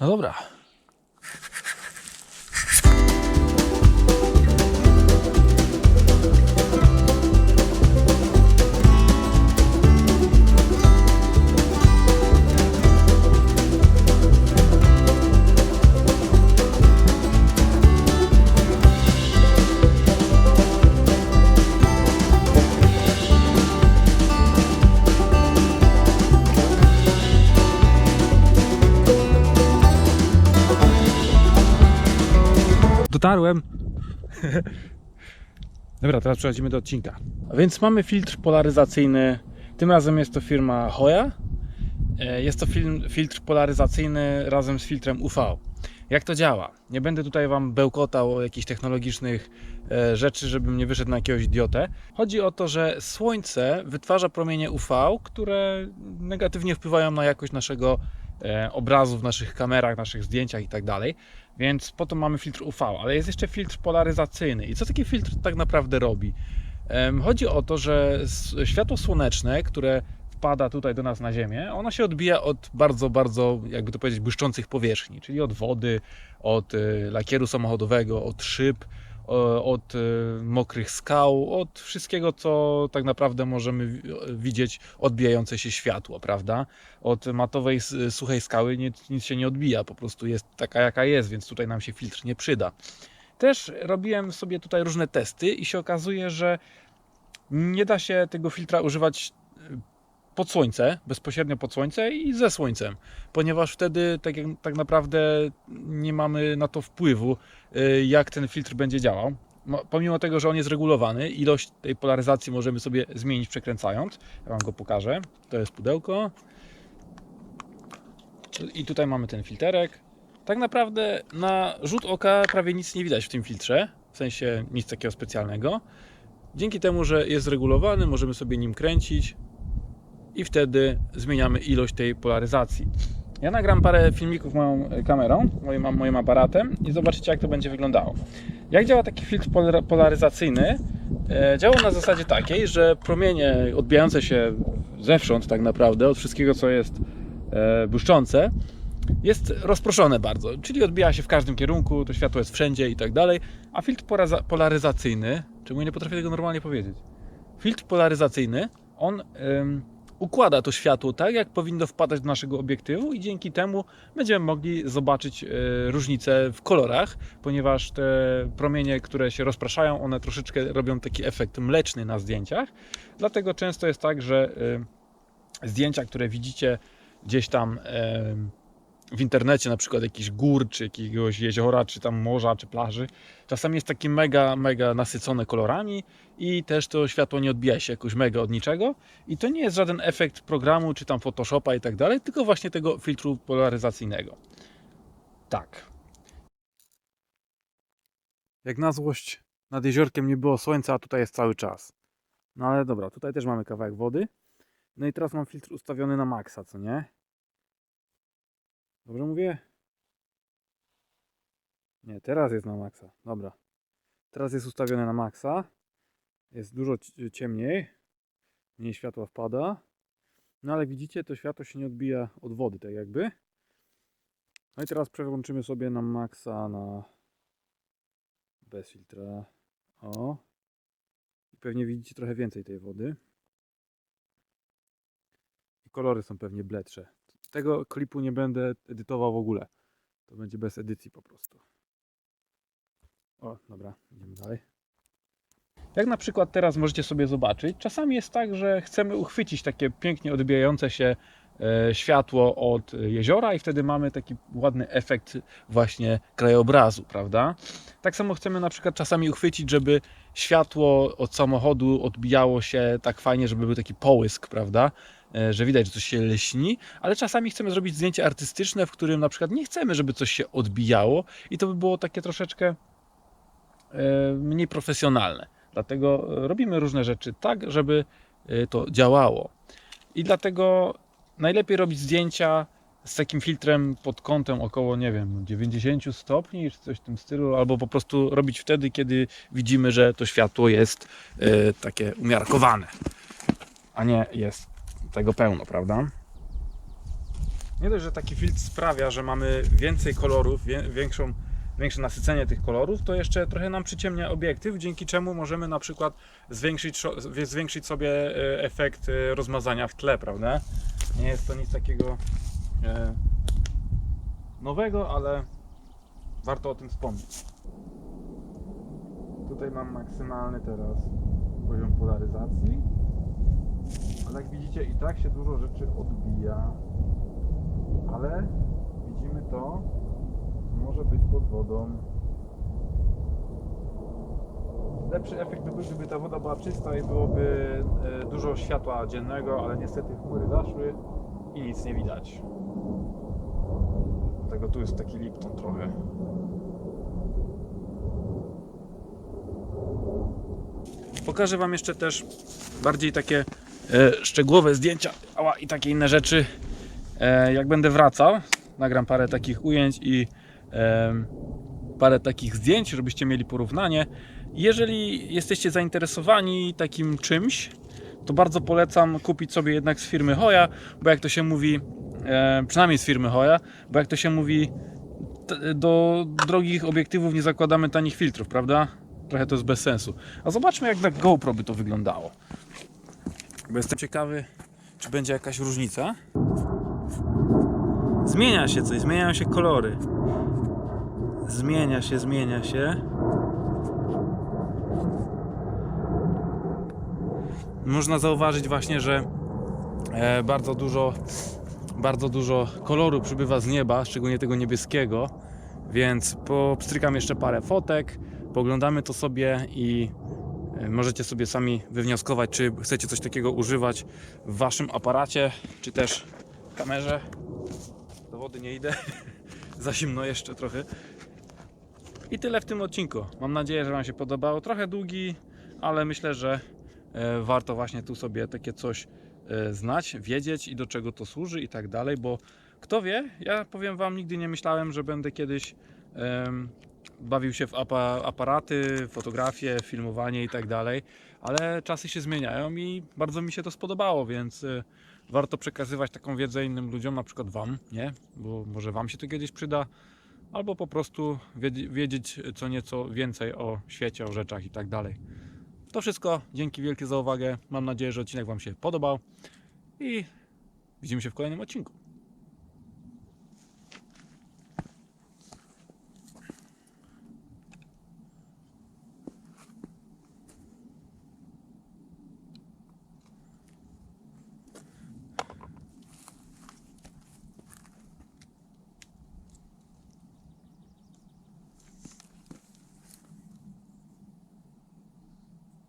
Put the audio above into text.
No dobra. Dotarłem. Dobra, teraz przechodzimy do odcinka. A więc mamy filtr polaryzacyjny. Tym razem jest to firma Hoya. E, Jest to filtr polaryzacyjny razem z filtrem UV. Jak to działa? Nie będę tutaj Wam bełkotał o jakichś technologicznych e, rzeczy, żebym nie wyszedł na jakiegoś idiotę. Chodzi o to, że słońce wytwarza promienie UV, które negatywnie wpływają na jakość naszego obrazu w naszych kamerach, naszych zdjęciach i tak dalej. Więc po to mamy filtr UV, ale jest jeszcze filtr polaryzacyjny. I co taki filtr tak naprawdę robi? Chodzi o to, że światło słoneczne, które wpada tutaj do nas na Ziemię, ono się odbija od bardzo, bardzo, jakby to powiedzieć, błyszczących powierzchni, czyli od wody, od y, lakieru samochodowego, od szyb, od y, mokrych skał, od wszystkiego, co tak naprawdę możemy wi- widzieć odbijające się światło, prawda? Od matowej, suchej skały nic, nic się nie odbija, po prostu jest taka, jaka jest, więc tutaj nam się filtr nie przyda. Też robiłem sobie tutaj różne testy i się okazuje, że nie da się tego filtra używać pod słońce, bezpośrednio pod słońce i ze słońcem, ponieważ wtedy tak, tak naprawdę nie mamy na to wpływu, y, jak ten filtr będzie działał. Mo- Pomimo tego, że on jest regulowany, ilość tej polaryzacji możemy sobie zmienić przekręcając. Ja Wam go pokażę. To jest pudełko. I tutaj mamy ten filterek. Tak naprawdę na rzut oka prawie nic nie widać w tym filtrze, w sensie nic takiego specjalnego. Dzięki temu, że jest regulowany, możemy sobie nim kręcić i wtedy zmieniamy ilość tej polaryzacji. Ja nagram parę filmików moją kamerą, moim, moim aparatem i zobaczycie jak to będzie wyglądało. Jak działa taki filtr polar- polaryzacyjny? E, działa na zasadzie takiej, że promienie odbijające się zewsząd tak naprawdę od wszystkiego co jest e, błyszczące jest rozproszone bardzo, czyli odbija się w każdym kierunku, to światło jest wszędzie i tak dalej, a filtr polaryzacyjny, czemu nie potrafię tego normalnie powiedzieć, filtr polaryzacyjny, on układa to światło tak, jak powinno wpadać do naszego obiektywu i dzięki temu będziemy mogli zobaczyć y, różnice w kolorach, ponieważ te promienie, które się rozpraszają, one troszeczkę robią taki efekt mleczny na zdjęciach, dlatego często jest tak, że y, zdjęcia, które widzicie gdzieś tam w internecie, na przykład jakichś gór, czy jakiegoś jeziora, czy tam morza, czy plaży, czasami jest takie mega, mega nasycone kolorami i też to światło nie odbija się jakoś mega od niczego i to nie jest żaden efekt programu, czy tam Photoshopa i tak dalej, tylko właśnie tego filtru polaryzacyjnego. Tak. Jak na złość nad jeziorkiem nie było słońca, a tutaj jest cały czas. No ale dobra, tutaj też mamy kawałek wody. No i teraz mam filtr ustawiony na maksa, co nie? Dobrze mówię? Nie, teraz jest na maksa. Dobra. Teraz jest ustawione na maksa. Jest dużo ci- ciemniej. Mniej światła wpada. No ale widzicie, to światło się nie odbija od wody, tak jakby. No i teraz przełączymy sobie na maksa na bez filtra. O. I pewnie widzicie trochę więcej tej wody. I kolory są pewnie bledsze. Tego klipu nie będę edytował w ogóle. To będzie bez edycji po prostu. O, dobra, idziemy dalej. Jak na przykład teraz możecie sobie zobaczyć, czasami jest tak, że chcemy uchwycić takie pięknie odbijające się e, światło od jeziora i wtedy mamy taki ładny efekt właśnie krajobrazu, prawda? Tak samo chcemy na przykład czasami uchwycić, żeby światło od samochodu odbijało się tak fajnie, żeby był taki połysk, prawda? E, Że widać, że coś się leśni, ale czasami chcemy zrobić zdjęcie artystyczne, w którym na przykład nie chcemy, żeby coś się odbijało i to by było takie troszeczkę e, mniej profesjonalne. Dlatego e, robimy różne rzeczy tak, żeby to działało. I dlatego najlepiej robić zdjęcia z takim filtrem pod kątem około, nie wiem, 90 stopni, czy coś w tym stylu, albo po prostu robić wtedy, kiedy widzimy, że to światło jest takie umiarkowane, a nie jest tego pełno, prawda? Nie dość, że taki filtr sprawia, że mamy więcej kolorów, większą, większe nasycenie tych kolorów, to jeszcze trochę nam przyciemnia obiektyw, dzięki czemu możemy na przykład zwiększyć, zwiększyć sobie e, efekt e, rozmazania w tle, prawda? Nie jest to nic takiego e, nowego, ale warto o tym wspomnieć. Tutaj mam maksymalny teraz poziom polaryzacji. Ale jak widzicie i tak się dużo rzeczy odbija. Ale widzimy to, może być pod wodą. Lepszy efekt by był, gdyby ta woda była czysta i byłoby e, dużo światła dziennego, ale niestety chmury zaszły i nic nie widać. Dlatego tu jest taki Lipton trochę. Pokażę Wam jeszcze też bardziej takie szczegółowe zdjęcia ała, i takie inne rzeczy. E, jak będę wracał, nagram parę takich ujęć i e, parę takich zdjęć, żebyście mieli porównanie. Jeżeli jesteście zainteresowani takim czymś, to bardzo polecam kupić sobie jednak z firmy Hoya, bo jak to się mówi, e, przynajmniej z firmy Hoya, bo jak to się mówi, do drogich obiektywów nie zakładamy tanich filtrów, prawda? Trochę to jest bez sensu. A zobaczmy jak na GoPro by to wyglądało. Bo jestem ciekawy, czy będzie jakaś różnica. Zmienia się coś, zmieniają się kolory. Zmienia się, zmienia się. Można zauważyć właśnie, że e, bardzo dużo bardzo dużo koloru przybywa z nieba, szczególnie tego niebieskiego, więc popstrykam jeszcze parę fotek, poglądamy to sobie i możecie sobie sami wywnioskować, czy chcecie coś takiego używać w waszym aparacie, czy też kamerze. Do wody nie idę, za zimno jeszcze trochę. I tyle w tym odcinku. Mam nadzieję, że Wam się podobało. Trochę długi, ale myślę, że e, warto właśnie tu sobie takie coś e, znać, wiedzieć i do czego to służy i tak dalej, bo kto wie, ja powiem Wam, nigdy nie myślałem, że będę kiedyś bawił się w apa aparaty, fotografie, filmowanie i tak dalej, ale czasy się zmieniają i bardzo mi się to spodobało, więc e, warto przekazywać taką wiedzę innym ludziom, na przykład Wam, nie? Bo może Wam się to kiedyś przyda, albo po prostu wiedz- wiedzieć co nieco więcej o świecie, o rzeczach i tak dalej. To wszystko. Dzięki wielkie za uwagę. Mam nadzieję, że odcinek Wam się podobał i widzimy się w kolejnym odcinku.